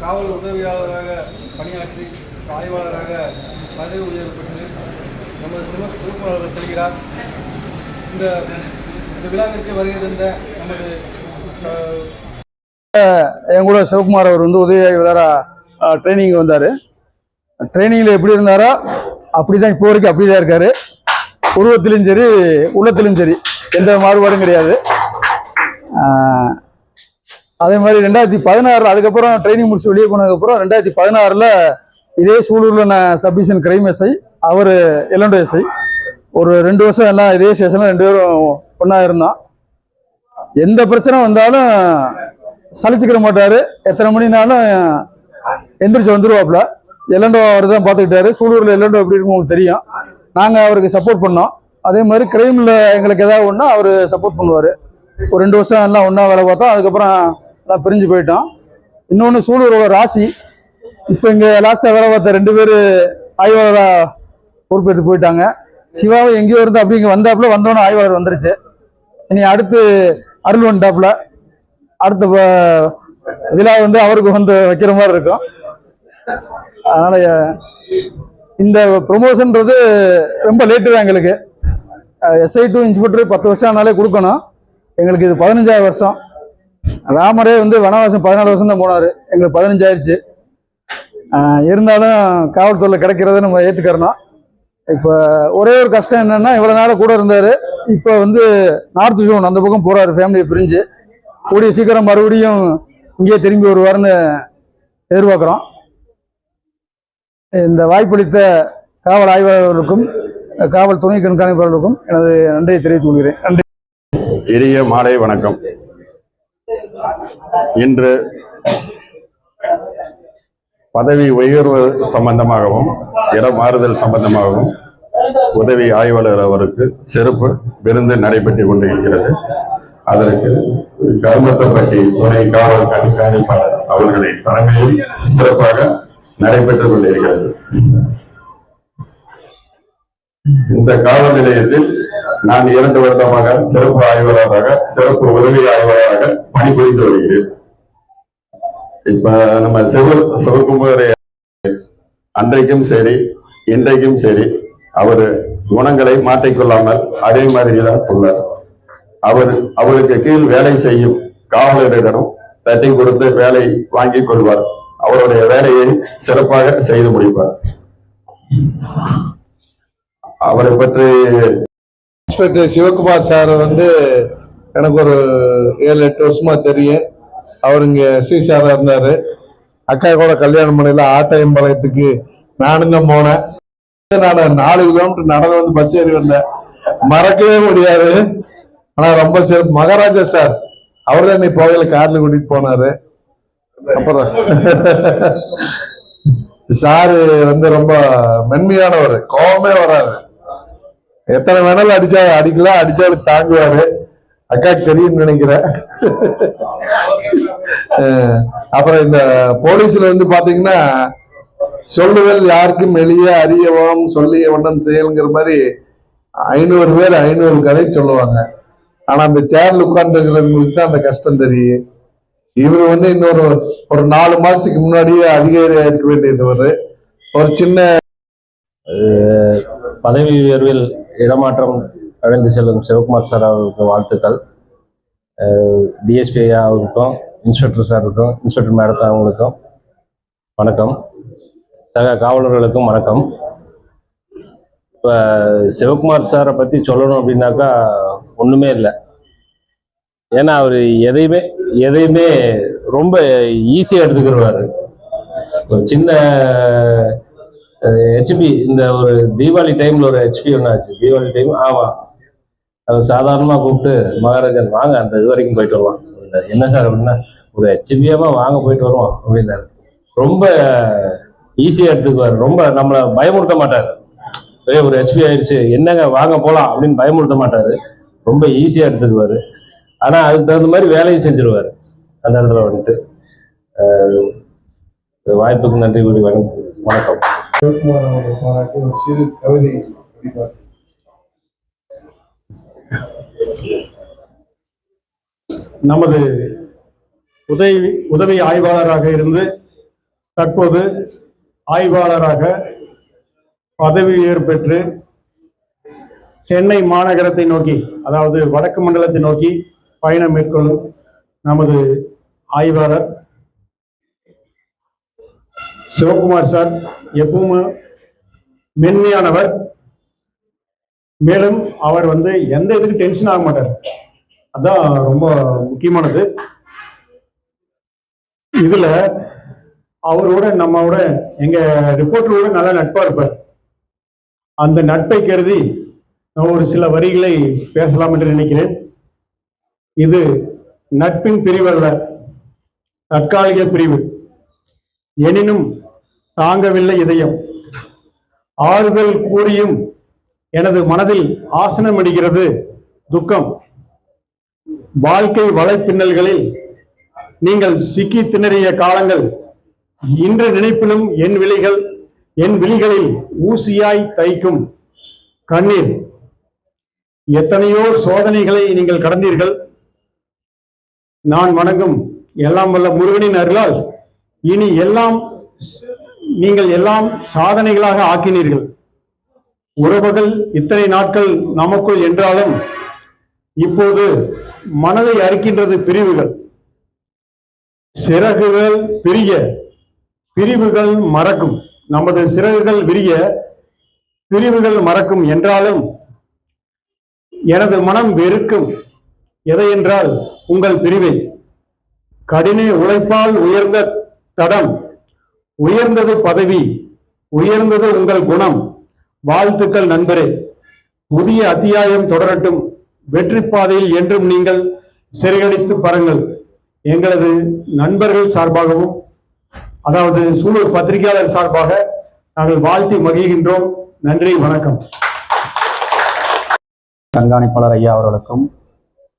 காவல் உதவியாளராக பணியாற்றி ஆய்வாளராக பதவி உயர்வு பெற்று நமது சிவ சிவகுமார் செல்கிறார். இந்த இந்த விழாவிற்கு வருகை தந்த நமது அஹ், என் கூட சிவகுமார் அவர் வந்து உதவி ஆய்வாளராக ட்ரைனிங் வந்தார். ட்ரைனிங்கில் எப்படி இருந்தாரோ அப்படி தான் இப்போ வரைக்கும் அப்படி தான் இருக்கார். உருவத்திலும் சரி உள்ளத்திலும் சரி எந்த மாறுபாடும் கிடையாது. அதே மாதிரி ரெண்டாயிரத்தி பதினாறு அதுக்கப்புறம் ட்ரைனிங் முடிச்சு வெளியே போனதுக்கப்புறம் ரெண்டாயிரத்தி பதினாறில் இதே சூலூரில் நான் சப்டிஷன் கிரைம் எஸ்ஐ அவர் எல்லண்டோ எஸ்ஐ ஒரு ரெண்டு வருஷம் எல்லாம் இதே ஸ்டேஷனில் ரெண்டு பேரும் ஒன்றா இருந்தோம் எந்த பிரச்சனை வந்தாலும் சலிச்சுக்கிற மாட்டாரு. எத்தனை மணினாலும் எந்திரிச்சு வந்துருவாப்புல எல்லண்டோ அவர் தான் பார்த்துக்கிட்டாரு. சூலூரில் எல்லண்டோ எப்படி இருக்கும் உங்களுக்கு தெரியும். நாங்கள் அவருக்கு சப்போர்ட் பண்ணோம். அதே மாதிரி கிரைமில் எங்களுக்கு ஏதாவது ஒன்றா அவர் சப்போர்ட் பண்ணுவார். ஒரு ரெண்டு வருஷம் எல்லாம் ஒன்றா வேலை பார்த்தோம். அதுக்கப்புறம் எல்லாம் பிரிஞ்சு போயிட்டோம். இன்னொன்று சூலூரோட ராசி. இப்போ இங்கே லாஸ்ட்டாக வேலை பார்த்த ரெண்டு பேர் ஆய்வாளராக பொறுப்பேற்று போயிட்டாங்க. சிவாவை எங்கேயோ இருந்து அப்படி இங்கே வந்தாப்புல வந்தோன்னே ஆய்வாளர் வந்துருச்சு. இனி அடுத்து அருள் வந்துட்டாப்புல. அடுத்த விழா வந்து அவருக்கு வந்து வைக்கிற மாதிரி இருக்கும். அதனால இந்த ப்ரொமோஷன்றது ரொம்ப லேட்டு தான் எங்களுக்கு. எஸ்ஐ டூ இன்ஸ்பெக்டர் பத்து வருஷம் ஆனாலே கொடுக்கணும். எங்களுக்கு இது பதினஞ்சாவது வருஷம். ராமரே வந்து வனவாசம் பதினாலு வருஷம் தான் போனார். எங்களுக்கு பதினஞ்சாயிருச்சு. இருந்தாலும் காவல்துறையில் கிடைக்கிறத நம்ம ஏற்றுக்கிறணும் இப்போ ஒரே ஒரு கஷ்டம் என்னென்னா இவ்வளோ நாள் கூட இருந்தார். இப்போ வந்து நார்த் ஜோன் அந்த பக்கம் போகிறாரு ஃபேமிலியை பிரிஞ்சு. கூடிய சீக்கிரம் மறுபடியும் இங்கேயே திரும்பி வருவார்னு எதிர்பார்க்குறோம். இந்த வாய்ப்பளித்த காவல் ஆய்வாளர்களுக்கும் காவல் துணை கண்காணிப்பாளர்களுக்கும் எனது நன்றியை தெரிவித்துக் கொள்கிறேன். நன்றி. இனிய மாலை வணக்கம். இன்று பதவி உயர்வு சம்பந்தமாகவும் இடம் மாறுதல் சம்பந்தமாகவும் உதவி ஆய்வாளர் அவருக்கு சிறப்பு விருந்து நடைபெற்றுக் கொண்டு இருக்கிறது அதற்கு கருமத்தப்பட்டி துணை காவல் கண்காணிப்பாளர் அவர்களின் தலைமையில் சிறப்பாக நடைபெற்றுக் கொண்டிருக்கிறது இந்த காவல் நிலையத்தில் நான் இரண்டு வருடமாக சிறப்பு ஆய்வாளராக சிறப்பு உதவி ஆய்வாளராக பணிபுரிந்து வருகிறேன். இப்ப நம்ம சிவ சிவகுமார் அன்றைக்கும் சரி இன்றைக்கும் சரி அவர் குணங்களை மாற்றிக்கொள்ளாமல் அதே மாதிரிதான் உள்ளார். அவர் அவருக்கு கீழ் வேலை செய்யும் காவலரிடம் தட்டி கொடுத்து வேலை வாங்கி கொள்வார். அவருடைய வேலையை சிறப்பாக செய்து முடிப்பார். அவரை பற்றி இன்ஸ்பெக்டர் சிவகுமார் சார் வந்து எனக்கு ஒரு ஏழு எட்டு வருஷமா தெரியும். அவர் இங்க எஸ்சி சாரா இருந்தாரு. அக்கா கூட கல்யாணம் பண்ணல ஆட்டையம்பாளையத்துக்கு நானுங்க போனேன். நான் நாலு கிலோமீட்டர் நடந்து வந்து பஸ் ஏறி வந்தேன். மறக்கவே முடியாது. ஆனா ரொம்ப சிறப்பு. மகாராஜா சார் அவர் தான் இன்னைக்கு போகையில காரில் கூட்டிட்டு போனாரு. அப்புறம் சாரு வந்து ரொம்ப மென்மையானவர். கோபமே வராது. எத்தனை வேணாலும் அடிச்சா அடிக்கலாம் அடிச்சாலும் தாங்குவாரு. அக்காக்கு தெரியும்னு நினைக்கிறேன். அப்புறம் இந்த போலீஸ்ல வந்து பாத்தீங்கன்னா சொல்லுதல் யாருக்கும் எளிய அறியவும் சொல்லிய வண்ணம் செயலுங்கிற மாதிரி ஐநூறு பேர் ஐநூறு கதை சொல்லுவாங்க. ஆனா அந்த சேர்ல உட்கார்ந்துருக்கிறவங்களுக்கு தான் அந்த கஷ்டம் தெரியும். இவர் வந்து இன்னொரு ஒரு நாலு மாசத்துக்கு முன்னாடியே அதிகாரியா இருக்க வேண்டியவர் ஒரு சின்ன பதவி உயர்வில் இடமாற்றம் அடைந்து செல்லும் சிவகுமார் சார் அவர்களுக்கு வாழ்த்துக்கள். டிஎஸ்பி அவருக்கும் இன்ஸ்பெக்டர் சாருக்கும் இன்ஸ்பெக்டர் மேடத்தை அவங்களுக்கும் வணக்கம். சக காவலர்களுக்கும் வணக்கம். இப்போ சிவகுமார் சாரை பற்றி சொல்லணும் அப்படின்னாக்கா ஒன்றுமே இல்லை. ஏன்னா அவர் எதையுமே எதையுமே ரொம்ப ஈஸியாக எடுத்துக்கிடுவார் ஒரு சின்ன ஹெச்பி இந்த ஒரு தீபாவளி டைம்ல ஒரு ஹெச்பி ஒன்று ஆச்சு. தீபாவளி டைம் ஆமாம் அது சாதாரணமாக கூப்பிட்டு மகாராஜன் வாங்க அந்த இது வரைக்கும் போயிட்டு வருவான். அப்படின்னாரு. என்ன சார் அப்படின்னா ஒரு ஹெச்பியாமா வாங்க போயிட்டு வருவோம். அப்படின்னாரு. ரொம்ப ஈஸியாக எடுத்துக்குவார். ரொம்ப நம்மளை பயமுறுத்த மாட்டார். ஒரு ஹெச்பி ஆயிடுச்சு. என்னங்க வாங்க போகலாம் அப்படின்னு பயமுறுத்த மாட்டார். ரொம்ப ஈஸியாக எடுத்துக்குவார். ஆனால் அதுக்கு தகுந்த மாதிரி வேலையும் செஞ்சிருவார். அந்த இடத்துல வந்துட்டு. வாய்ப்புக்கு நன்றி கூறி வணக்கம். வணக்கம். சிவகுமார் அவர்கள் பாராட்டி ஒரு சிறு கவிதை நமது உதவி உதவி ஆய்வாளராக இருந்து தற்போது ஆய்வாளராக பதவி உயர்வு பெற்று சென்னை மாநகரத்தை நோக்கி அதாவது வடக்கு மண்டலத்தை நோக்கி பயணம் மேற்கொள்ளும் நமது ஆய்வாளர் சிவகுமார் சார் எப்பவுமே மென்மையானவர். மேலும் அவர் வந்து எந்த இதுக்கு டென்ஷன் ஆக மாட்டார். அதான் ரொம்ப முக்கியமானது. இதுல அவரோட நம்மோட எங்க ரிப்போர்ட்டரோட நல்ல நட்பா இருப்பார். அந்த நட்பை கருதி நான் ஒரு சில வரிகளை பேசலாம் என்று நினைக்கிறேன். இது நட்பின் பிரிவு அல்ல தற்காலிக பிரிவு. எனினும் தாங்கவில்லை இதயம். ஆறுதல் கூறியும் எனது மனதில் ஆசனமிடுகிறது துக்கம். வாழ்க்கை வலைப்பின்னல்களில் நீங்கள் சிக்கி திணறிய காலங்கள் இன்று நினைப்பிலும் என் விழிகள் என் விழிகளில் ஊசியாய் தைக்கும் கண்ணீர். எத்தனையோ சோதனைகளை நீங்கள் கடந்தீர்கள். நான் வணங்கும் எல்லாம் வல்ல முருகனின் அருளால் இனி எல்லாம் நீங்கள் எல்லாம் சாதனைகளாக ஆக்கினீர்கள். உறவுகள் இத்தனை நாட்கள் நமக்குள் என்றாலும் இப்போது மனதை அறுக்கின்றது பிரிவுகள். சிறகுகள் பிரிய பிரிவுகள் மறக்கும். நமது சிறகுகள் விரிய பிரிவுகள் மறக்கும் என்றாலும் எனது மனம் வெறுக்கும். எதை என்றால் உங்கள் பிரிவை கடின உழைப்பால் உயர்ந்த தடம் உயர்ந்தது பதவி உயர்ந்தது உங்கள் குணம் வாழ்த்துக்கள் நண்பரே. புதிய அத்தியாயம் தொடரட்டும். வெற்றி பாதையில் என்றும் நீங்கள் சிறையடித்து பாருங்கள். எங்களது நண்பர்கள் சார்பாகவும் அதாவது சூழல் பத்திரிகையாளர் சார்பாக நாங்கள் வாழ்த்தி மகிழ்கின்றோம். நன்றி வணக்கம். கண்காணிப்பாளர் ஐயா அவர்களுக்கும்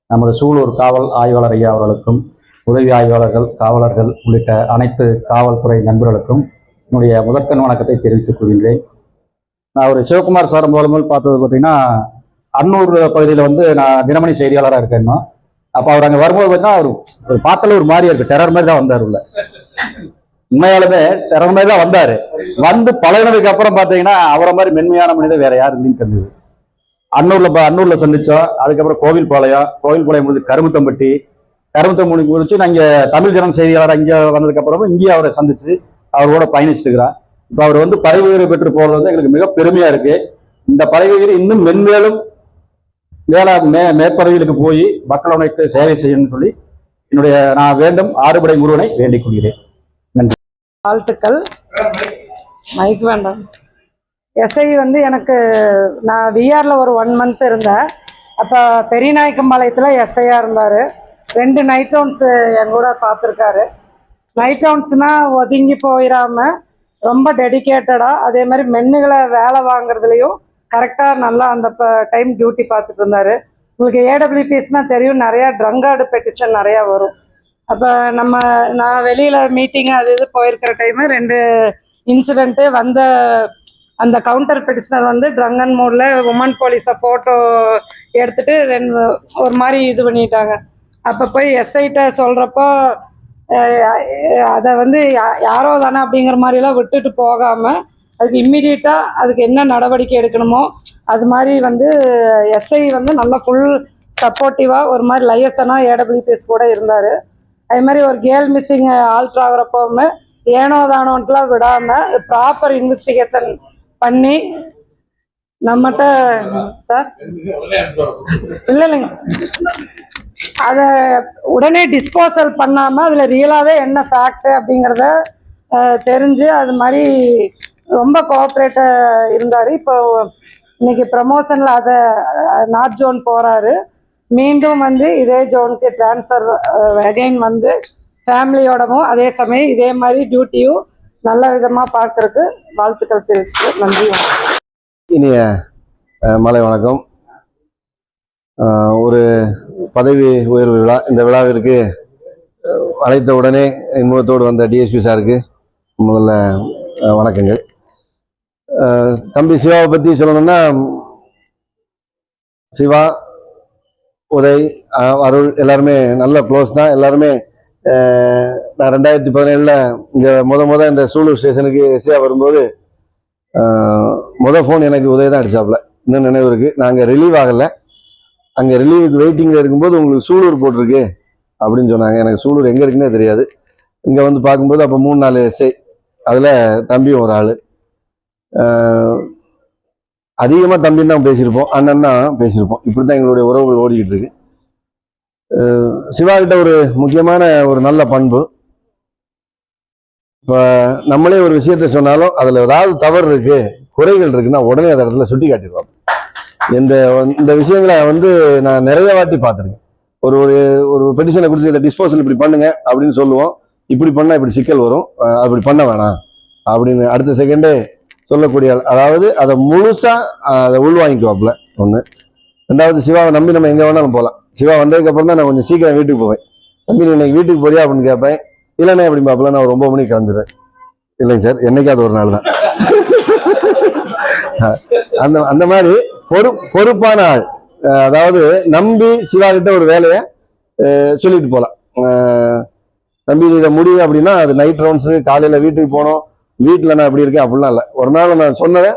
நமது சூலூர் காவல் ஆய்வாளர் ஐயா அவர்களுக்கும் உதவி ஆய்வாளர்கள் காவலர்கள் உள்ளிட்ட அனைத்து காவல்துறை நண்பர்களுக்கும் என்னுடைய முதற்கண் வணக்கத்தை தெரிவித்துக் கொள்கின்றேன். நான் ஒரு சிவகுமார் சார் முதல் பார்த்தது பார்த்தீங்கன்னா அன்னூர் பகுதியில் வந்து நான் தினமணி செய்தியாளராக இருக்கேன் அப்போ அவர் அங்கே வரும்போது பார்த்தீங்கன்னா அவர் ஒரு பார்த்தால ஒரு மாதிரி இருக்கு டெரர் மாதிரி தான் வந்தார் உள்ள. உண்மையாலுமே டெரர் மாதிரி தான் வந்தார். வந்து பழகினதுக்கு அப்புறம் பார்த்தீங்கன்னா அவரை மாதிரி மென்மையான மனிதர் வேற யாருன்னு தெரிஞ்சது. அன்னூர்ல ப- அன்னூர்ல சந்திச்சோம். அதுக்கப்புறம் கோவில்பாளையம் கோவில்பாளையம் முடிஞ்சு கருமுத்தம்பட்டி. கருமுத்தம்பட்டி முடிச்சு நான் தமிழ் ஜனம் செய்தியாளர் இங்கே வந்ததுக்கு அப்புறமா இங்கேயே அவரை சந்திச்சு அவரோட பயணிச்சுட்டு இருக்கிறேன் இப்போ அவர் வந்து பதவி உயர்வு பெற்று போறது வந்து எங்களுக்கு மிக பெருமையா இருக்கு. இந்த பதவி உயர்வு இன்னும் மென்மேலும் மேல மே மேற்பதவிகளுக்கு போய் மக்களுக்கு சேவை செய்யணும்னு சொல்லி என்னுடைய நான் வேண்டும் ஆறுபடை முருகனை வேண்டிக் கொள்கிறேன். வாழ்த்துக்கள். மைக் வேண்டாம். எஸ்ஐ வந்து எனக்கு நான் விஆரில் ஒரு ஒன் மந்த் இருந்தேன். அப்போ பெரியநாயக்கம்பாளையத்தில் எஸ்ஐயாக இருந்தார். ரெண்டு நைட் டவுன்ஸு என் கூட பார்த்துருக்காரு நைட் டவுன்ஸ்னால் ஒதுங்கி போயிடாம ரொம்ப டெடிகேட்டடாக அதே மாதிரி மென்னுகளை வேலை வாங்குறதுலையும் கரெக்டாக நல்லா அந்த டைம் டியூட்டி பார்த்துட்டு இருந்தார். உங்களுக்கு ஏடபிள்யூபிஎஸ்னால் தெரியும் நிறையா ட்ரங்கார்டு பெட்டிஷன் நிறையா வரும். அப்போ நம்ம நான் வெளியில் மீட்டிங் அது இது போயிருக்கிற டைமு ரெண்டு இன்சிடெண்ட்டு வந்த அந்த கவுண்டர் பெட்டிஷனர் வந்து ட்ரங்கன் மூடில் உமன் போலீஸை ஃபோட்டோ எடுத்துட்டு ரெண்டு ஒரு மாதிரி இது பண்ணிட்டாங்க. அப்போ போய் எஸ்ஐட்ட சொல்கிறப்போ அதை வந்து யா- யாரோ தானே அப்படிங்கிற மாதிரிலாம் விட்டுட்டு போகாமல் அதுக்கு இம்மிடியட்டாக அதுக்கு என்ன நடவடிக்கை எடுக்கணுமோ அது மாதிரி வந்து எஸ்ஐ வந்து நல்லா ஃபுல் சப்போர்ட்டிவாக ஒரு மாதிரி லையசனாக ஏடபிள்யூபிஎஸ் கூட இருந்தார். அதே மாதிரி ஒரு கேர்ள் மிஸ்ஸிங் ஆல்ட்ராகிறப்போவுமே ஏனோ தானோன்ட்டுலாம் விடாமல் ப்ராப்பர் இன்வெஸ்டிகேஷன் பண்ணி நம்மகிட்ட சார்? இல்லை இல்லைங்க. அதை உடனே டிஸ்போசல் பண்ணாமல் அதில் ரியலாகவே என்ன ஃபேக்ட் அப்படிங்கிறத தெரிஞ்சு அது மாதிரி ரொம்ப கோஆப்ரேட்டாக இருந்தார். இப்போ இன்னைக்கு ப்ரமோஷனில் அதை நார்த் ஜோன் போகிறாரு மீண்டும் வந்து இதே ஜோனுக்கு ட்ரான்ஸ்ஃபர் அகைன் வந்து ஃபேமிலியோடவும் அதே சமயம் இதே மாதிரி டியூட்டியும் நல்ல விதமாக பார்க்கறதுக்கு வாழ்த்துக்கள் தெரிவிச்சுட்டு நன்றி இனிய மலை வணக்கம். ஒரு பதவி உயர்வு விழா இந்த விழாவிற்கு அழைத்த உடனே இன்முகத்தோடு வந்த டிஎஸ்பி சாருக்கு முதல்ல வணக்கங்கள். தம்பி சிவாவை பற்றி சொல்லணும்னா சிவா உதய் அருள் எல்லாருமே நல்ல க்ளோஸ் தான். எல்லாருமே நான் ரெண்டாயிரத்தி பதினேழில் இங்கே முத முத இந்த சூலூர் ஸ்டேஷனுக்கு எஸ்ஏ வரும்போது முத ஃபோன் எனக்கு உதவி தான் அடிச்சாப்புல. இன்னும் நினைவு இருக்குது நாங்கள் ரிலீவ் ஆகலை. அங்கே ரிலீவுக்கு வெயிட்டிங்கில் இருக்கும்போது உங்களுக்கு சூலூர் போட்டிருக்கு அப்படின்னு சொன்னாங்க. எனக்கு சூலூர் எங்கே இருக்குன்னே தெரியாது. இங்கே வந்து பார்க்கும்போது அப்போ மூணு நாலு எஸ்ஐ அதில் தம்பியும் ஒரு ஆள். அதிகமாக தம்பின்னு தான் பேசியிருப்போம். அண்ணன் தான் பேசியிருப்போம். இப்படி தான் எங்களுடைய உறவுகள் ஓடிக்கிட்டு இருக்கு. சிவா கிட்ட ஒரு முக்கியமான ஒரு நல்ல பண்பு. இப்போ நம்மளே ஒரு விஷயத்த சொன்னாலும் அதில் ஏதாவது தவறு இருக்குது குறைகள் இருக்குன்னா உடனே அந்த இடத்துல சுட்டி காட்டிடுவாங்க இந்த இந்த விஷயங்களை வந்து நான் நிறைய வாட்டி பார்த்துருக்கேன். ஒரு ஒரு ஒரு பெட்டிஷனை கொடுத்து இதை டிஸ்போசல் இப்படி பண்ணுங்க அப்படின்னு சொல்லுவோம். இப்படி பண்ணால் இப்படி சிக்கல் வரும். அப்படி பண்ண வேணாம் அப்படின்னு அடுத்த செகண்டே சொல்லக்கூடிய ஆள். அதாவது அதை முழுசாக அதை உள்வாங்கிக்குவாப்புல ஒன்று ரெண்டாவது சிவாவை நம்பி நம்ம எங்கே வேணாலும் போகலாம் சிவா வந்ததுக்கப்புறம் தான் நான் கொஞ்சம் சீக்கிரம் வீட்டுக்கு போவேன். தம்பி நீ இன்னைக்கு வீட்டுக்கு போறியா அப்படின்னு கேட்பேன். இல்லைண்ணே அப்படி பார்ப்பல நான் ஒரு ஒன்பது மணிக்கு கிளம்பிடுவேன் இல்லைங்க சார் என்னைக்காவது ஒரு நாள் தான். அந்த அந்த மாதிரி பொறு பொறுப்பான ஆள். அதாவது நம்பி சிவா கிட்ட ஒரு வேலையை சொல்லிட்டு போகலாம் தம்பி இதை முடியும் அப்படின்னா அது நைட் ரவுண்ட்ஸு காலையில் வீட்டுக்கு போகணும் வீட்டில் நான் இப்படி இருக்கேன் அப்படிலாம் இல்லை. ஒரு நாள் நான் சொன்னதை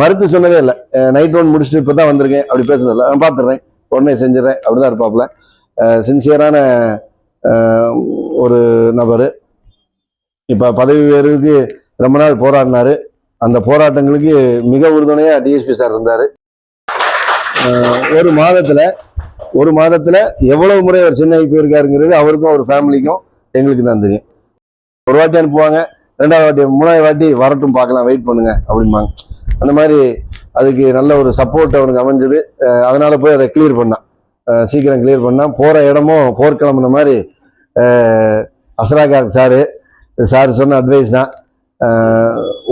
மறுத்து சொன்னதே இல்லை. நைட் ரவுண்ட் முடிச்சுட்டு இப்போ தான் வந்திருக்கேன். அப்படி பேசுனதில்லை. நான் பார்த்துடுறேன் உடனே செஞ்சிடறேன். அப்படி தான் இருப்பாப்புல சின்சியரான ஒரு நபர். இப்போ பதவி உயர்வுக்கு ரொம்ப நாள் போராடினாரு. அந்த போராட்டங்களுக்கு மிக உறுதுணையாக டிஎஸ்பி சார் இருந்தார். ஒரு மாதத்தில் ஒரு மாதத்தில் எவ்வளவு முறை அவர் சென்னை போயிருக்காருங்கிறது அவருக்கும் அவர் ஃபேமிலிக்கும் எங்களுக்கு தான் தெரியும். ஒரு வாட்டி அனுப்புவாங்க ரெண்டாவது வாட்டி மூணாவது வாட்டி வரட்டும் பார்க்கலாம் வெயிட் பண்ணுங்க அப்படிம்பாங்க. அந்த மாதிரி அதுக்கு நல்ல ஒரு சப்போர்ட் அவனுக்கு அமைஞ்சது. அதனால் போய் அதை கிளியர் பண்ணான். சீக்கிரம் கிளியர் பண்ணான். போகிற இடமும் போர்க்கிளம்புன மாதிரி அஹ் சாரு சார் சொன்ன அட்வைஸ் தான்.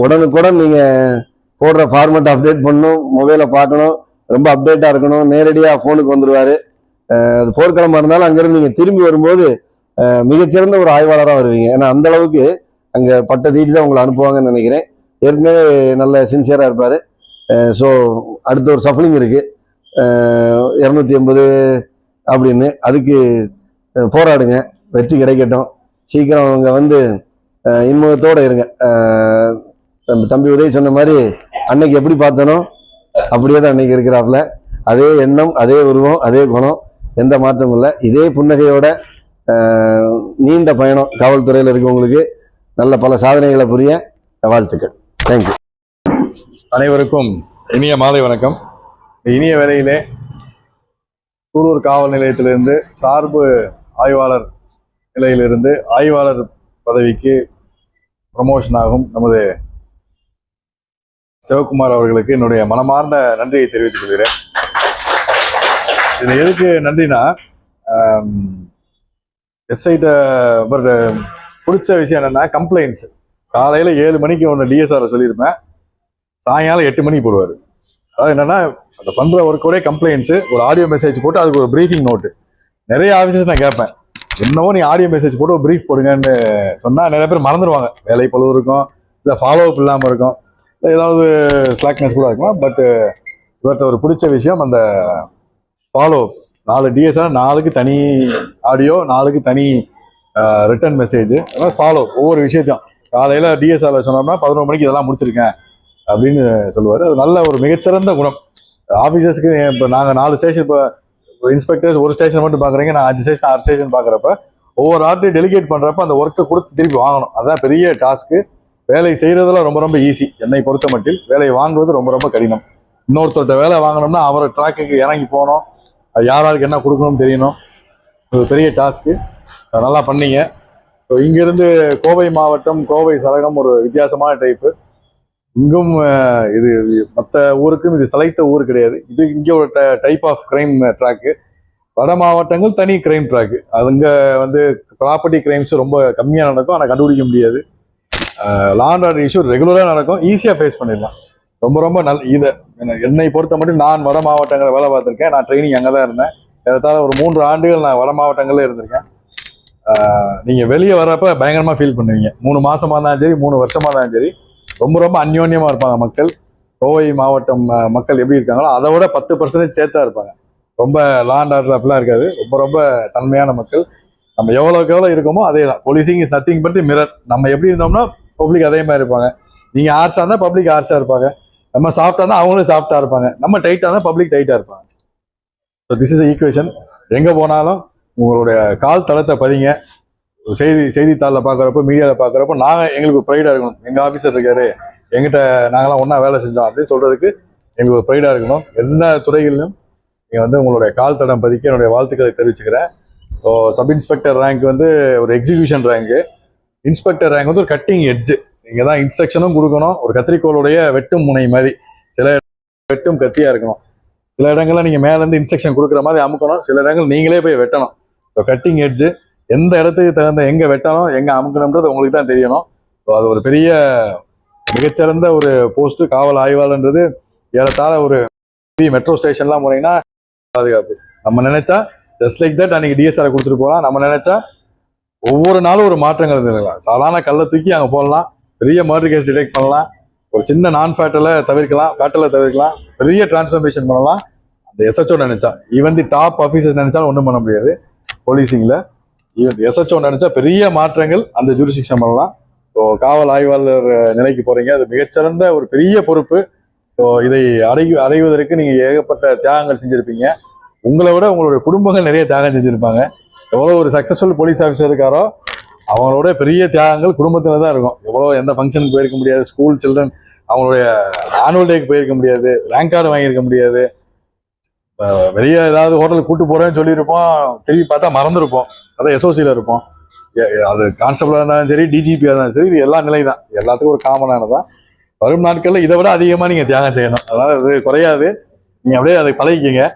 உடனுக்குடன் நீங்கள் போடுற ஃபார்மெட் அப்டேட் பண்ணணும் மொபைலை பார்க்கணும் ரொம்ப அப்டேட்டாக இருக்கணும் நேரடியாக ஃபோனுக்கு வந்துடுவார் அது போர்க்கிழமை இருந்தாலும் அங்கேருந்து நீங்கள் திரும்பி வரும்போது மிகச்சிறந்த ஒரு ஆய்வாளராக வருவீங்க. ஏன்னா அந்த அளவுக்கு அங்கே பட்ட தீட்டு தான் உங்களை அனுப்புவாங்கன்னு நினைக்கிறேன். ஏற்கனவே நல்ல சின்சியராக இருப்பார். ஸோ அடுத்த ஒரு சஃப்லிங் இருக்குது இரநூத்தி எண்பது அப்படின்னு. அதுக்கு போராடுங்க. வெற்றி கிடைக்கட்டும். சீக்கிரம் அவங்க வந்து இன்முகத்தோடு இருங்க. நம்ம தம்பி உதவி சொன்ன மாதிரி அன்னைக்கு எப்படி பார்த்தனோ அப்படியே தான் அன்னைக்கு இருக்கிறாப்புல. அதே எண்ணம் அதே உருவம் அதே குணம். எந்த மாற்றமும் இல்லை. இதே புன்னகையோட நீண்ட பயணம் காவல்துறையில் இருக்கவங்களுக்கு. நல்ல பல சாதனைகளை புரிய வாழ்த்துக்கள். தேங்க்யூ அனைவருக்கும் இனிய மாலை வணக்கம். இனிய வேளையிலே சூலூர் காவல் நிலையத்திலிருந்து சார்பு ஆய்வாளர் நிலையிலிருந்து ஆய்வாளர் பதவிக்கு ப்ரமோஷன் ஆகும். நமது சிவகுமார் அவர்களுக்கு என்னுடைய மனமார்ந்த நன்றியை தெரிவித்துக் கொள்கிறேன். இதில் எதுக்கு நன்றினா எஸ்ஐட்ட பிடிச்ச விஷயம் என்னென்னா கம்ப்ளைண்ட்ஸ் காலையில் ஏழு மணிக்கு ஒன்று டிஎஸ்ஆரை சொல்லியிருப்பேன். சாயங்காலம் எட்டு மணிக்கு போடுவார். அதாவது என்னென்னா அந்த பண்ணுற ஒர்க்கோடய கம்ப்ளைண்ட்ஸு ஒரு ஆடியோ மெசேஜ் போட்டு அதுக்கு ஒரு ப்ரீஃபிங் நோட்டு நிறைய ஆஃபீஸஸ் நான் கேட்பேன். என்னவோ நீ ஆடியோ மெசேஜ் போட்டு ஒரு ப்ரீஃப் போடுங்கன்னு சொன்னால் நிறைய பேர் மறந்துடுவாங்க வேலை பொழுது இருக்கும் இல்லை ஃபாலோ அப் இல்லாமல் இருக்கும். இல்லை ஏதாவது ஸ்லாக்னஸ் கூட இருக்கலாம். பட்டு இவர்கிட்ட ஒரு பிடிச்ச விஷயம் அந்த ஃபாலோ நாலு டிஎஸ்ஆர் நாலுக்கு தனி ஆடியோ நாலுக்கு தனி ரிட்டர்ன் மெசேஜ் அது மாதிரி ஃபாலோ ஒவ்வொரு விஷயத்தையும். காலையில் டிஎஸ்ஆரில் சொன்னோம்னா பதினொரு மணிக்கு இதெல்லாம் முடிச்சிருக்கேன் அப்படின்னு சொல்லுவார். அது நல்ல ஒரு மிகச்சிறந்த குணம். ஆஃபீஸர்ஸ்க்கு இப்போ நாங்கள் நாலு ஸ்டேஷன் இப்போ இன்ஸ்பெக்டர்ஸ் ஒரு ஸ்டேஷன் மட்டும் பார்க்குறீங்க நான் அஞ்சு ஸ்டேஷன் ஆறு ஸ்டேஷன் பார்க்குறப்ப ஒவ்வொரு ஆர்ட்டையும் டெலிகேட் பண்ணுறப்ப அந்த ஒர்க்கை கொடுத்து திருப்பி வாங்கணும். அதுதான் பெரிய டாஸ்க்கு வேலை செய்கிறதெல்லாம் ரொம்ப ரொம்ப ஈஸி என்னை பொறுத்த மட்டில் வேலையை வாங்குவது ரொம்ப ரொம்ப கடினம். இன்னொருத்தர்கிட்ட வேலை வாங்கினோம்னா அவரை ட்ராக்குக்கு இறங்கி போகணும். அது யார் யாருக்கு என்ன கொடுக்கணும்னு தெரியணும். அது பெரிய டாஸ்க்கு நல்லா பண்ணீங்க. ஸோ இங்கேருந்து கோவை மாவட்டம் கோவை சரகம் ஒரு வித்தியாசமான டைப்பு இங்கும் இது மற்ற ஊருக்கும் இது சளைத்த ஊர் கிடையாது. இது இங்கே ஒரு டைப் ஆஃப் கிரைம் ட்ராக்கு வட மாவட்டங்கள் தனி கிரைம் ட்ராக்கு அதுங்க வந்து ப்ராப்பர்ட்டி கிரைம்ஸ் ரொம்ப கம்மியாக நடக்கும். ஆனால் கண்டுபிடிக்க முடியாது. லாண்ட் ஆர்டர் இஷ்யூ ரெகுலராக நடக்கும். ஈஸியாக ஃபேஸ் பண்ணிடலாம். ரொம்ப ரொம்ப நல் இதை என்ன- என்னை பொறுத்த மட்டும் நான் வட மாவட்டங்களில் வேலை பார்த்துருக்கேன். நான் ட்ரைனிங் அங்கே தான் இருந்தேன். ஏறத்தாழ ஒரு மூன்று ஆண்டுகள் நான் வட மாவட்டங்களில் இருந்திருக்கேன். நீங்கள் வெளியே வரப்ப பயங்கரமாக ஃபீல் பண்ணுவீங்க. மூணு மாதமாக இருந்தாலும் சரி மூணு வருஷமாக இருந்தாலும் சரி ரொம்ப ரொம்ப அந்யோன்யமாக இருப்பாங்க மக்கள். கோவை மாவட்டம் மக்கள் எப்படி இருக்காங்களோ அதை விட பத்து பர்சன்டேஜ் சேர்த்தா இருப்பாங்க. ரொம்ப லாண்ட் ஆர்டர் அப்படிலாம் இருக்காது. ரொம்ப ரொம்ப தன்மையான மக்கள். நம்ம எவ்வளோக்கு எவ்வளோ இருக்கோமோ அதே தான் policing is nothing but mirror நம்ம எப்படி இருந்தோம்னா பப்ளிக் அதே மாதிரி இருப்பாங்க. நீங்கள் ஆர்ஸாக இருந்தால் பப்ளிக் ஆர்ஸாக இருப்பாங்க. நம்ம சாஃப்டாக இருந்தால் அவங்களும் சாஃப்டாக இருப்பாங்க. நம்ம டைட்டாக இருந்தால் பப்ளிக் டைட்டாக இருப்பாங்க. ஸோ திஸ் இஸ் ஈக்குவேஷன் எங்கே போனாலும் உங்களுடைய கால் தளத்தை பதிங்க. செய்தி செய்தித்தாளில் பார்க்குறப்போ மீடியாவில் பார்க்குறப்போ நாங்கள் எங்களுக்கு ப்ரைடாக இருக்கணும். எங்கள் ஆஃபீஸர் இருக்காரு. எங்கிட்ட நாங்களாம் ஒன்றா வேலை செஞ்சோம் அப்படின்னு சொல்கிறதுக்கு எங்களுக்கு ஒரு ப்ரைடாக இருக்கணும். எந்த துறைகளிலும் நீங்கள் வந்து உங்களுடைய கால் தடம் பதிக்க என்னுடைய வாழ்த்துக்களை தெரிவிச்சுக்கிறேன். ஸோ சப் இன்ஸ்பெக்டர் ரேங்க் வந்து ஒரு எக்ஸிகியூஷன் ரேங்க்கு இன்ஸ்பெக்டர் ரேங்க் வந்து ஒரு கட்டிங் எட்ஜு நீங்கள் தான் இன்ஸ்ட்ரக்ஷனும் கொடுக்கணும். ஒரு கத்திரிக்கோளுடைய வெட்டும் முனை மாதிரி. சில வெட்டும் கத்தியாக இருக்கணும். சில இடங்களில் நீங்கள் மேலேருந்து இன்ஸ்ட்ரக்ஷன் கொடுக்குற மாதிரி அமுக்கணும். சில இடங்கள் நீங்களே போய் வெட்டணும். ஸோ கட்டிங் எட்ஜு எந்த இடத்துக்கு தகுந்த எங்கே வெட்டணும் எங்கே அமுக்கணுன்றது உங்களுக்கு தான் தெரியணும். ஸோ அது ஒரு பெரிய மிகச்சிறந்த ஒரு போஸ்ட்டு காவல் ஆய்வாளன்றது ஏறத்தாழ ஒரு மெட்ரோ ஸ்டேஷன்லாம் போனீங்கன்னா பாதுகாப்பு. நம்ம நினைச்சா ஜஸ்ட் லைக் தட் அன்னைக்கு டிஎஸ்ஆர் கொடுத்துட்டு போகலாம். நம்ம நினைச்சா ஒவ்வொரு நாளும் ஒரு மாற்றங்கள் இருந்துருக்கலாம். சாதாரண கல்லை தூக்கி அங்கே போடலாம். பெரிய மர்டர் கேஸ் டிடெக்ட் பண்ணலாம். ஒரு சின்ன நான் ஃபேட்டில் தவிர்க்கலாம். ஃபேட்டில் தவிர்க்கலாம். பெரிய டிரான்ஸ்ஃபர்மேஷன் பண்ணலாம். அந்த எஸ்ஹெச்ஓ நினைச்சா ஈவன் தி டாப் ஆஃபீஸர்ஸ் நினைச்சாலும் ஒன்றும் பண்ண முடியாது. போலீசிங்கில். ஈவன் எஸ்ஹெச்ஓ நினச்சா பெரிய மாற்றங்கள் அந்த ஜூரிசிக்ஷன் பண்ணலாம் ஸோ காவல் ஆய்வாளர் நிலைக்கு போகிறீங்க அது மிகச்சிறந்த ஒரு பெரிய பொறுப்பு. ஸோ இதை அடை அடைவதற்கு நீங்கள் ஏகப்பட்ட தியாகங்கள் செஞ்சுருப்பீங்க. உங்களை விட உங்களுடைய குடும்பங்கள் நிறைய தியாகம் செஞ்சுருப்பாங்க. எவ்வளோ ஒரு சக்ஸஸ்ஃபுல் போலீஸ் ஆஃபீஸர் இருக்காரோ அவங்களோட பெரிய தியாகங்கள் குடும்பத்தில் தான் இருக்கும். எவ்வளோ எந்த ஃபங்க்ஷனுக்கு போயிருக்க முடியாது. ஸ்கூல் சில்ட்ரன் அவங்களுடைய ஆனுவல் டேக்கு போயிருக்க முடியாது. ரேங்க் கார்டு வாங்கியிருக்க முடியாது. வெளியே ஏதாவது ஹோட்டலுக்கு கூட்டு போகிறேன்னு சொல்லியிருப்போம். திரும்பி பார்த்தா மறந்துருப்போம். அதான் எஸ்ஓசியில் இருப்போம். எ- அது கான்ஸ்டபிளாக இருந்தாலும் சரி டிஜிபியாக இருந்தாலும் சரி இது எல்லா நிலை தான் எல்லாத்துக்கும் ஒரு காமனானதான் வரும் நாட்களில் இதை விட அதிகமாக நீங்கள் தியாகம் செய்யணும். அதனால் இது குறையாது. நீங்கள் அப்படியே அதை பழகிக்கிங்க.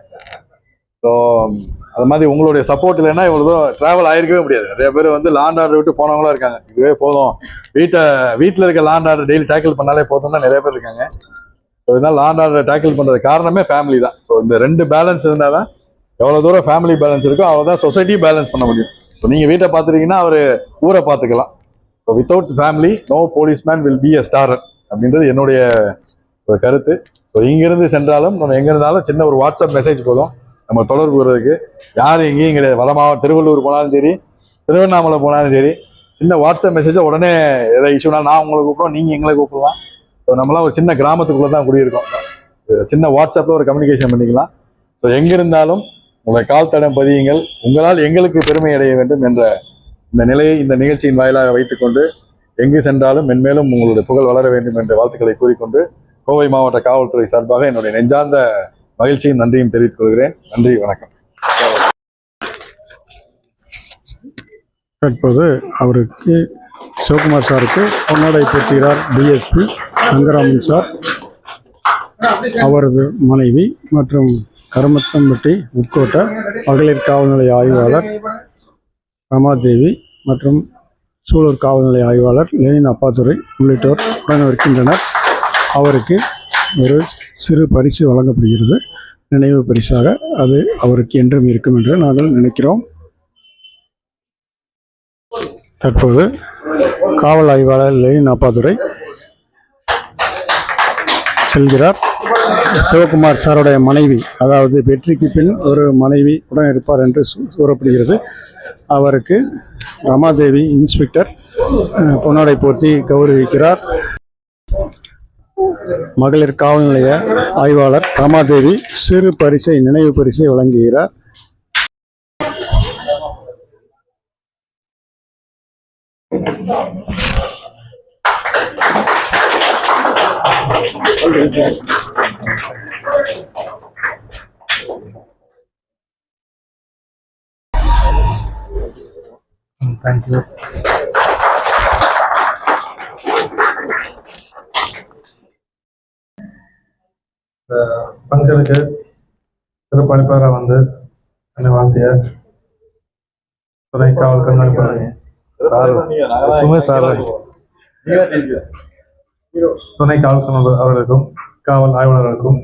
ஸோ அது மாதிரி உங்களுடைய சப்போர்ட் இல்லைன்னா இவ்வளோ தூரம் ட்ராவல் ஆயிருக்கவே முடியாது. நிறைய பேர் வந்து லாண்ட் ஆர்டர் விட்டு போனவங்களும் இருக்காங்க. இதுவே போதும். வீட்டை வீட்டில் இருக்க லாண்ட் ஆர்டர் டெய்லி டேக்கிள் பண்ணாலே போதும்னா நிறைய பேர் இருக்காங்க. இதனால் லாண்ட் ஆர்டர் டேக்கிள் பண்ணுறது காரணமே ஃபேமிலி தான். ஸோ இந்த ரெண்டு பேலன்ஸ் இருந்தால் தான் எவ்வளோ தூரம் ஃபேமிலி பேலன்ஸ் இருக்கோ அவ்வளோ தான் சொசைட்டி பேலன்ஸ் பண்ண முடியும். ஸோ நீங்கள் வீட்டை பார்த்துருக்கீங்கன்னா அவர் ஊரை பார்த்துக்கலாம். So without family no policeman will be a starrer அப்படின்றது என்னுடைய ஒரு கருத்து. ஸோ இங்கேருந்து சென்றாலும் நம்ம எங்கே இருந்தாலும் சின்ன ஒரு வாட்ஸ்அப் மெசேஜ் போதும். நம்ம தொடர்பு வருவதற்கு யார் எங்கேயும் கிடையாது வளமாக திருவள்ளூர் போனாலும் சரி திருவண்ணாமலை போனாலும் சரி சின்ன வாட்ஸ்அப் மெசேஜை உடனே எதை இஷ்யூனாலும் நான் உங்களை கூப்பிடுவோம் நீங்கள் எங்களை கூப்பிடலாம். நம்மளாம் ஒரு சின்ன கிராமத்துக்குள்ளே தான் குடியிருக்கோம். சின்ன வாட்ஸ்அப்பில் ஒரு கம்யூனிகேஷன் பண்ணிக்கலாம். ஸோ எங்கே இருந்தாலும் உங்களை கால் தடம் பதியுங்கள். உங்களால் எங்களுக்கு பெருமை அடைய வேண்டும் என்ற இந்த நிலையை இந்த நிகழ்ச்சியின் வாயிலாக வைத்துக்கொண்டு எங்கு சென்றாலும் மென்மேலும் உங்களுடைய புகழ் வளர வேண்டும் என்ற வாழ்த்துக்களை கூறிக்கொண்டு கோவை மாவட்ட காவல்துறை சார்பாக என்னுடைய நெஞ்சார்ந்த மகிழ்ச்சியும் நன்றியும் தெரிவித்துக் கொள்கிறேன். நன்றி வணக்கம். தற்போது அவருக்கு சிவகுமார் சாருக்கு பொன்னாடை பெற்றுகிறார் டிஎஸ்பி ரங்கராமன் சார் அவரது மனைவி மற்றும் கருமத்தம்பட்டி உட்கோட்ட மகளிர் காவல்நிலைய ஆய்வாளர் ரமாதேவி மற்றும் சூலூர் காவல்நிலைய ஆய்வாளர் லெனின் அப்பாத்துறை உள்ளிட்டோர் உடன் இருக்கின்றனர். அவருக்கு ஒரு சிறு பரிசு வழங்கப்படுகிறது. நினைவு பரிசாக அது அவருக்கு என்றும் இருக்கும் என்று நாங்கள் நினைக்கிறோம். தற்போது காவல் ஆய்வாளர் லெயின் அப்பாதுரை செல்கிறார். சிவகுமார் சாருடைய மனைவி அதாவது வெற்றிக்கு பின் ஒரு மனைவி உடன் இருப்பார் என்று கூறப்படுகிறது. அவருக்கு ரமாதேவி இன்ஸ்பெக்டர் பொன்னாடை போர்த்தி கௌரவிக்கிறார். மகளிர் காவல் நிலைய ஆய்வாளர் ரமாதேவி சிறு பரிசை நினைவு பரிசை வழங்குகிறார். தேங்க்யூ ஃபங்க்ஷனுக்கு சிறப்பளிப்பாளராக வந்து என்னை வாழ்த்திய துணை காவல் கண்காணிப்பாளர் சார். எப்பவுமே சார். துணை காவல் அவர்களுக்கும் காவல் ஆய்வாளர்களுக்கும்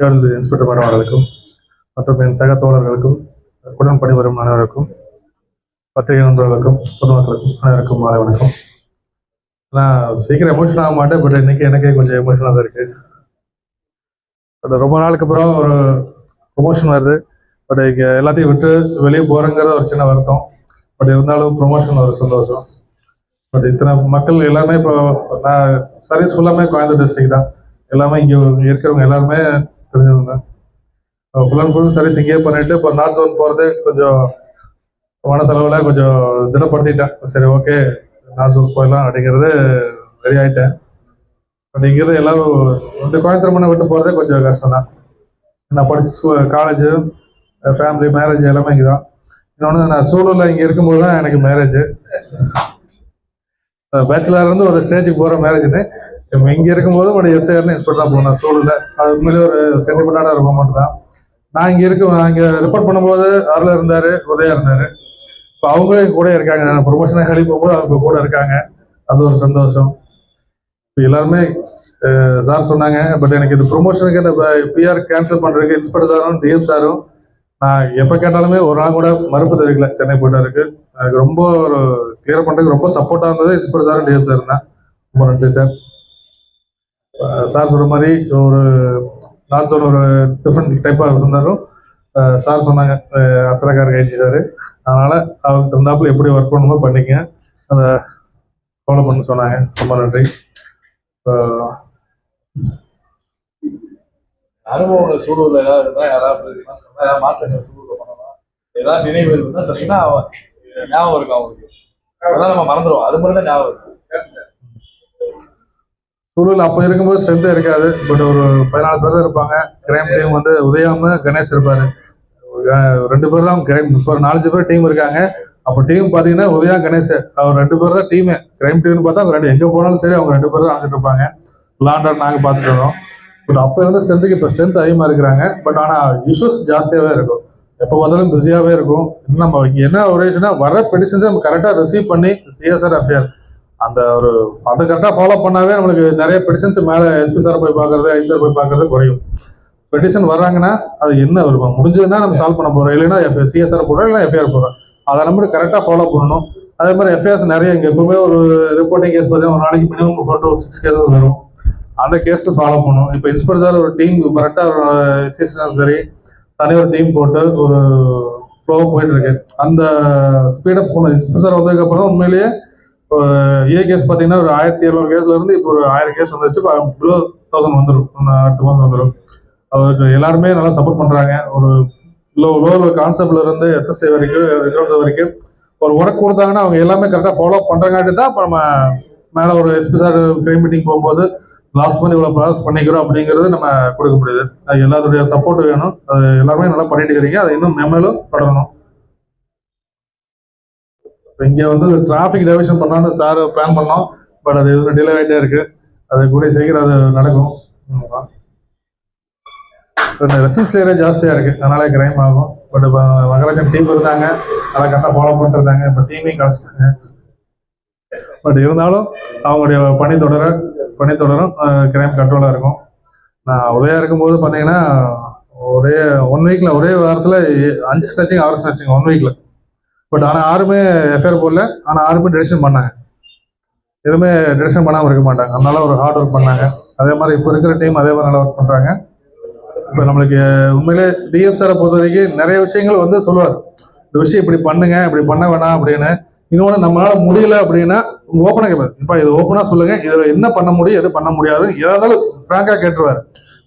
ஏழு இன்ஸ்பெக்டர் மேடம் அவர்களுக்கும் மற்றும் என் சக தோழர்களுக்கும் உடன் பணிபுரியும் அனைவருக்கும் பத்திரிகை நண்பர்களுக்கும் பொதுமக்களுக்கும் அனைவருக்கும் மாலை வணக்கம். நான் சீக்கிரம் எமோஷன் ஆக மாட்டேன் பட் இன்னைக்கு எனக்கே கொஞ்சம் எமோஷனாக தான் இருக்கு. பட் ரொம்ப நாளுக்கு அப்புறம் ஒரு ப்ரொமோஷன் வருது. பட் இங்கே எல்லாத்தையும் விட்டு வெளியே போகிறேங்கிறத ஒரு சின்ன வருத்தம். பட் இருந்தாலும் ப்ரொமோஷன் ஒரு சந்தோஷம். பட் இத்தனை மக்கள் எல்லாமே இப்போ நான் சர்வீஸ் ஃபுல்லாமே கோயம்புத்தூர் டிஸ்ட்ரிக்ட் தான். எல்லாமே இங்கே இருக்கிறவங்க எல்லாருமே தெரிஞ்சவங்க ஃபுல் அண்ட் ஃபுல் சர்வீஸ் இங்கேயே பண்ணிட்டு இப்போ நார்த் ஜோன் போகிறது கொஞ்சம் மனசளவில் கொஞ்சம் திடப்படுத்திட்டேன். சரி ஓகே நார்த் ஜோன் போயிடலாம் அப்படிங்கிறது ரெடி ஆகிட்டேன் பட் இங்கேருந்து எல்லாரும் இந்த கோயம்புத்தூர் மண்ணை விட்டு போகிறதே கொஞ்சம் கஷ்டம் தான் நான் படித்த ஸ்கூ காலேஜு ஃபேமிலி மேரேஜ் எல்லாமே இங்கே தான் இன்னொன்று நான் சூலூரில் இங்கே இருக்கும்போது தான் எனக்கு மேரேஜ் பேச்சுலர் இருந்து ஒரு ஸ்டேஜுக்கு போகிற மேரேஜ்னு இங்கே இருக்கும்போது ஒரு எஸ்ஐஆர்னு இன்ஸ்பெக்டராக போனேன் சூழலில் அது உண்மையிலேயே ஒரு சென்டிமெண்டான ஒரு மூமெண்ட் தான். நான் இங்கே இருக்க நான் இங்கே ரிப்போர்ட் பண்ணும்போது அருள் இருந்தார் உதயா இருந்தார். இப்போ அவங்களும் கூட இருக்காங்க. நான் ப்ரொமோஷனாக ஹெலி போகும்போது அவங்க கூட இருக்காங்க. அது ஒரு சந்தோஷம். இப்போ எல்லாருமே சார் சொன்னாங்க பட் எனக்கு இந்த ப்ரொமோஷனுக்கு இந்த பிஆர் கேன்சல் பண்ணுறதுக்கு இன்ஸ்பெக்டர் சாரும் டிஎம் சாரும் நான் எப்போ கேட்டாலுமே ஒரு நாள் கூட மறுப்பு தெரிவிக்கல. சென்னை போயிட்டாருக்கு எனக்கு ரொம்ப ஒரு கிளியர் பண்ணுறதுக்கு ரொம்ப சப்போர்ட்டாக இருந்தது இன்ஸ்பெக்டர் சார் டிஎம் சார் தான். ரொம்ப நன்றி சார் சார் சொல்கிற மாதிரி ஒரு நான் சொன்ன ஒரு டிஃப்ரெண்ட் டைப்பாக இருந்தாலும் சார் சொன்னாங்க அசரக்கார் கைச்சி சார் அதனால் அவருக்கு தந்தாப்புல எப்படி ஒர்க் பண்ணணுமோ பண்ணிக்க அதை ஃபாலோ பண்ண சொன்னாங்க. ரொம்ப நன்றி. அனுபவங்கள் சூழலில் ஏதாவது இருந்தால் யாராவது ஏதாவது மாற்றங்கள் சூழலில் பண்ணலாம் ஏதாவது நினைவுகள் இருந்தால் சொன்னீங்கன்னா அவன் ஞாபகம் இருக்கும் அவங்களுக்கு அதெல்லாம் நம்ம மறந்துடுவோம் அது மட்டும் தான் ஞாபகம் இருக்கும். சூழல் அப்போ இருக்கும்போது ஸ்ட்ரென்த்தே இருக்காது. பட் ஒரு பதினாலு பேர் தான் இருப்பாங்க. கிரைம் டீம் வந்து உதயாம கணேஷ் இருப்பாரு. ரெண்டு பேர் தான் கிரைம் இப்போ ஒரு நாலஞ்சு பேர் டீம் இருக்காங்க. அப்போ டீம் பார்த்தீங்கன்னா உதயா கணேஷ் அவர் ரெண்டு பேர் தான் டீமு கிரைம் டீம்னு பார்த்தா அவங்க ரெண்டு எங்கே போனாலும் சரி அவங்க ரெண்டு பேர் தான் அழைச்சிட்டு இருப்பாங்க. லாண்டர் நாங்கள் பார்த்துட்டு இருந்தோம் பட் அப்போ இருந்த ஸ்ட்ரென்த்துக்கு இப்போ ஸ்ட்ரென்த் அதிகமாக இருக்கிறாங்க. பட் ஆனால் இஷ்யூஸ் ஜாஸ்தியாகவே இருக்கும். எப்போ பார்த்தாலும் பிஸியாகவே இருக்கும். நம்ம என்ன ஒரு வர பெடிஷன்ஸை நம்ம கரெக்டாக ரிசீவ் பண்ணி சிஎஸ்ஆர் அஃபேர் அந்த ஒரு அதை கரெக்டாக ஃபாலோ பண்ணாவே நம்மளுக்கு நிறைய பெடிஷன்ஸ் மேலே எஸ்பி சார் போய் பார்க்கறது ஐசிஆர் போய் பார்க்குறது குறையும். பெட்டிஷன் வர்றாங்கன்னா அது என்ன ஒரு முடிஞ்சதுன்னா நம்ம சால்வ் பண்ண போகிறோம் இல்லைன்னா எஃப் சிஎஸ்ஆர் போடுறோம் இல்லைன்னா எஃப்ஐஆர் போடுறோம். அதை நம்ம கரெக்டாக ஃபாலோ பண்ணணும். அதே மாதிரி எஃப்ஐஆர்ஸ் நிறைய இங்கே எப்பவுமே ஒரு ரிப்போர்ட்டிங் கேஸ் பார்த்தீங்கன்னா ஒரு நாளைக்கு minimum four to six cases வரும். அந்த கேஸை ஃபாலோ பண்ணணும். இப்போ இன்ஸ்பெக்டர் சார் ஒரு டீம் கரெக்டாக சிஎஸ்ஆர் சரி தனி ஒரு டீம் போட்டு ஒரு ஃப்ளோ போயிட்டு இருக்கு. அந்த ஸ்பீடப் போகணும். இன்ஸ்பெக்டர் சார் வந்ததுக்கப்புறம் தான் உண்மையிலேயே ஏ கேஸ் பார்த்தீங்கன்னா ஒரு ஆயிரத்தி எழுநூறு கேஸ்ல இருந்து இப்போ ஒரு ஆயிரம் கேஸ் வந்துச்சு பிலோ தௌசண்ட் வந்துடும் அடுத்த மாதம் வந்துடும் அவருக்கு எல்லாருமே நல்லா சப்போர்ட் பண்ணுறாங்க ஒரு லோ லோ கான்செப்ட்ல இருந்து எஸ்எஸ்ஐ வரைக்கும் ரிசல்ட்ஸ் வரைக்கும் ஒரு ஒர்க் கொடுத்தாங்கன்னா அவங்க எல்லாமே கரெக்டாக ஃபாலோ பண்றங்காட்டி தான் இப்போ நம்ம மேலே ஒரு எஸ்பி சார் கிரைம் மீட்டிங் போகும்போது லாஸ்ட் மந்த் இவ்வளோ ப்ராசஸ் பண்ணிக்கிறோம் அப்படிங்கிறது நம்ம கொடுக்க முடியுது. அது எல்லாத்துடைய சப்போர்ட் வேணும். அது எல்லாருமே நல்லா பண்ணிட்டு இருக்கிறீங்க அதை இன்னும் மேலும் தொடரணும். இப்போ இங்கே வந்து டிராஃபிக் டைவர்ஷன் பண்ணலாம்னு சார் பிளான் பண்ணோம். பட் அது எதுவும் டிலே ஆகிட்டே இருக்கு. அது கூட சீக்கிரம் அது நடக்கும். இப்போ ரெசன்ஸ் ஏரியா ஜாஸ்தியாக இருக்குது அதனால கிரைம் ஆகும். பட் இப்போ மகராஜன் டீம் இருந்தாங்க. அதை கரெக்டாக ஃபாலோ பண்ணிட்டு இருந்தாங்க. இப்போ டீமையும் கழிச்சிட்டாங்க பட் இருந்தாலும் அவங்களுடைய பணி தொடர பணி தொடரும் கிரைம் கண்ட்ரோலாக இருக்கும். நான் உதயா இருக்கும்போது பார்த்தீங்கன்னா ஒரே ஒன் வீக்கில் ஒரே வாரத்தில் அஞ்சு ஸ்னச்சிங் ஆறு ஸ்னச்சிங் ஒன் வீக்கில் பட் ஆனால் யாருமே எஃப்ஐஆர் போடல. ஆனால் யாருமே டெசிஷன் பண்ணாங்க. எதுவுமே டெசிஷன் பண்ணாமல் இருக்க மாட்டாங்க. அதனால ஒரு ஹார்ட் ஒர்க் பண்ணாங்க. அதே மாதிரி இப்போ இருக்கிற டீம் அதே மாதிரி நல்லா ஒர்க் பண்ணுறாங்க இப்போ நம்மளுக்கு உண்மையிலே டிஎஃப் சாரை பொறுத்த வரைக்கும் நிறைய விஷயங்கள் வந்து சொல்லுவார். இந்த விஷயம் இப்படி பண்ணுங்க இப்படி பண்ண வேணாம் அப்படின்னு. இன்னொன்று நம்மளால் முடியல அப்படின்னா ஓப்பனாக கேட்பாரு இப்போ இது ஓப்பனாக சொல்லுங்கள் இதில் என்ன பண்ண முடியும் எது பண்ண முடியாது ஏதாவது ஃப்ராங்காக கேட்டுருவார்.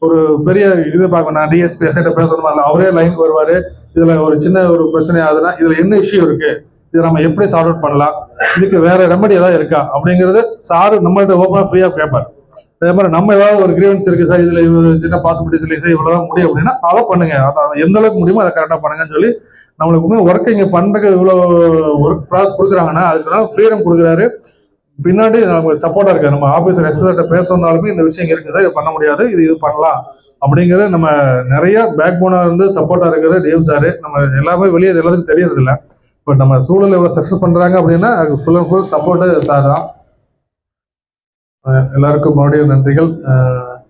ஒரு பெரிய இது பார்க்கணும். நான் டிஎஸ்பி எஸ்ஐட்ட பேசணுமா இல்லை அவரே லைனுக்கு வருவார். இதில் ஒரு சின்ன ஒரு பிரச்சனை ஆகுதுன்னா இதில் என்ன இஷ்யூ இருக்குது இதை நம்ம எப்படி சால்வ் அவுட் பண்ணலாம்? இதுக்கு வேற ரெமடி ஏதாவது இருக்கா? அப்படிங்கிறது சார் நம்மள்ட்ட ஓப்பனாக ஃப்ரீயாக கேட்பார் அதே மாதிரி நம்ம ஏதாவது ஒரு கிரீவன்ஸ் இருக்கு சார் இதுல சின்ன பாசிபிலிட்டிஸ் இல்லை சார் இவ்வளவுதான் முடியும் அப்படின்னா அதை பண்ணுங்க. அதான் எந்த அளவுக்கு முடியுமோ அதை கரெக்டாக பண்ணுங்கன்னு சொல்லி நம்மளுக்கு ஒர்க் இங்க பண்றதுக்கு இவ்வளோ ஒர்க் ப்ராசஸ் கொடுக்குறாங்கன்னா அதுக்கு ஃப்ரீடம் கொடுக்குறாரு. பின்னாடி நமக்கு சப்போர்ட்டா இருக்கு நம்ம ஆபீசர் எஸ்பிட்ட பேசணும்னாலுமே இந்த விஷயம் இருக்கு சார் இது பண்ண முடியாது. இது இது பண்ணலாம். அப்படிங்கிறது நம்ம நிறைய பேக் போனா இருந்து சப்போர்ட்டா இருக்கிற டேவ் சார் நம்ம எல்லாமே வெளியே இது எல்லாத்துக்கும் தெரியறது இல்லை பட் நம்ம சூழல் எவ்வளோ சக்ஸஸ் பண்றாங்க அப்படின்னா அதுக்கு full and full support sir தான். எல்லாருக்கும் மறுபடியும் நன்றிகள்.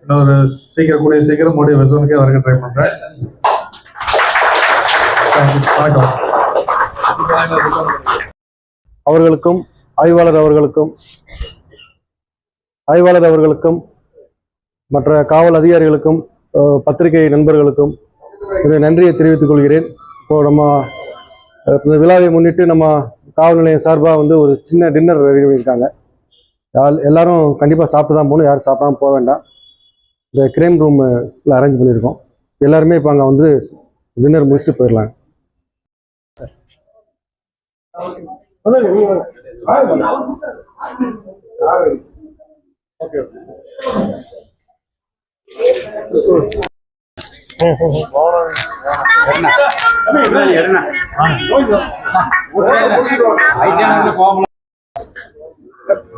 இன்னொரு சீக்கிரம் கூடிய சீக்கிரம் மறுபடியும் வெசோனுக்கே வரக்க ட்ரை பண்ணுறேன் அவர்களுக்கும் ஆய்வாளர் அவர்களுக்கும் ஆய்வாளர் அவர்களுக்கும் மற்ற காவல் அதிகாரிகளுக்கும் பத்திரிகை நண்பர்களுக்கும் என்னுடைய நன்றியை தெரிவித்துக் கொள்கிறேன். இப்போ நம்ம இந்த விழாவை முன்னிட்டு நம்ம காவல் நிலையம் சார்பாக வந்து ஒரு சின்ன டின்னர் ரெடி பண்ணியிருக்காங்க. எல்லாரும் கண்டிப்பாக சாப்பிட்டு தான் போகணும் யாரும் சாப்பிடாம போக வேண்டாம் இந்த கிரேம் ரூமில் அரேஞ்ச் பண்ணியிருக்கோம் எல்லாருமே இப்போ அங்கே வந்து டின்னர் முடிச்சுட்டு போயிடலாம்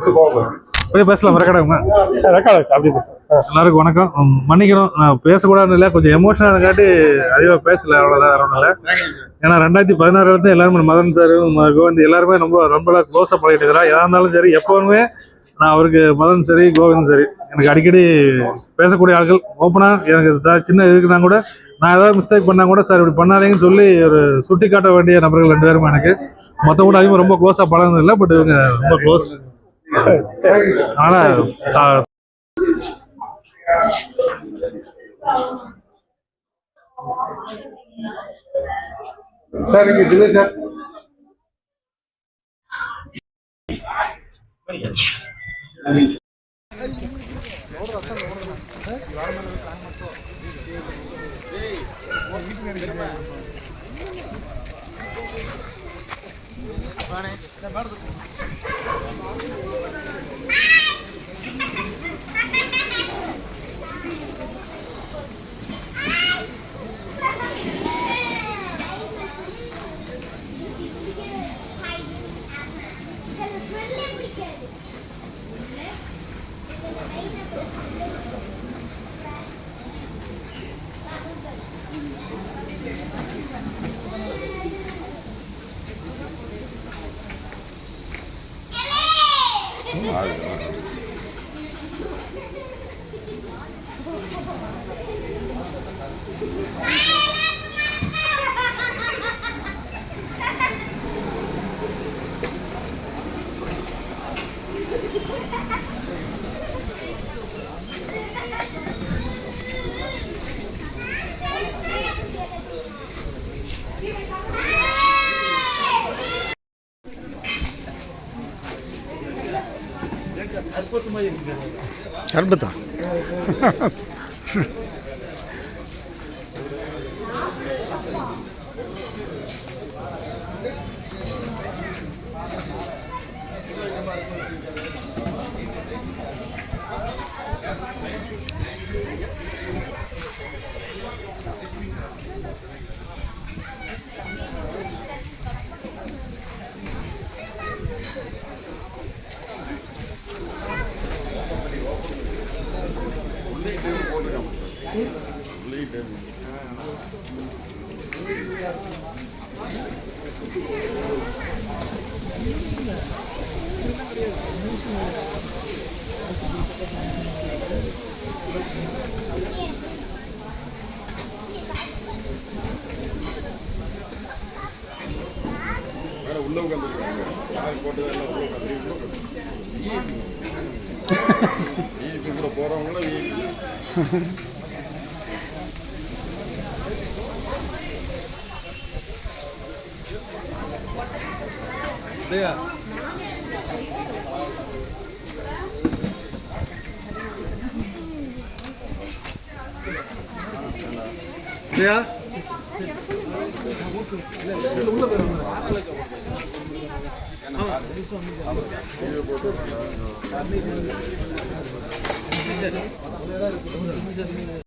அப்படியே பேசலாம் ரெக்கார்டாகுமா ரெக்கார்ட் அப்படி எல்லாருக்கும் வணக்கம். மன்னிக்கணும் நான் பேசக்கூடாதுன்னு இல்லை கொஞ்சம் எமோஷனல் காட்டி அதிகமாக பேசல அவ்வளோதான் ஒன்றும் இல்லை. ஏன்னா ரெண்டாயிரத்தி பதினாறுல இருந்து எல்லாருமே மதன் சார் கோவிந்த் எல்லாருமே ரொம்ப ரொம்ப க்ளோஸாக பழகிட்டு இருக்கிறா. எதா இருந்தாலும் சரி எப்போவுமே நான் அவருக்கு மதன் சரி கோவிந்த் சரி எனக்கு அடிக்கடி பேசக்கூடிய ஆட்கள் ஓப்பனாக எனக்கு ஏதாவது சின்ன இதுக்குனா கூட நான் ஏதாவது மிஸ்டேக் பண்ணா கூட சார் இப்படி பண்ணாதீங்கன்னு சொல்லி ஒரு சுட்டி காட்ட வேண்டிய நபர்கள் ரெண்டு பேரும் எனக்கு. கூட அதிகமாக ரொம்ப க்ளோஸாக பழகுனது இல்லை பட் இவங்க ரொம்ப க்ளோஸ் அதனால தா- சார் இங்க தினேஷ் சார். சர்பத்தா? உள்ள உட்காந்துருக்காங்க யார் போட்டதா எல்லாம் உள்ள உட்காந்து உள்ள உட்காந்து கூட போறவங்களும் 对呀。对呀。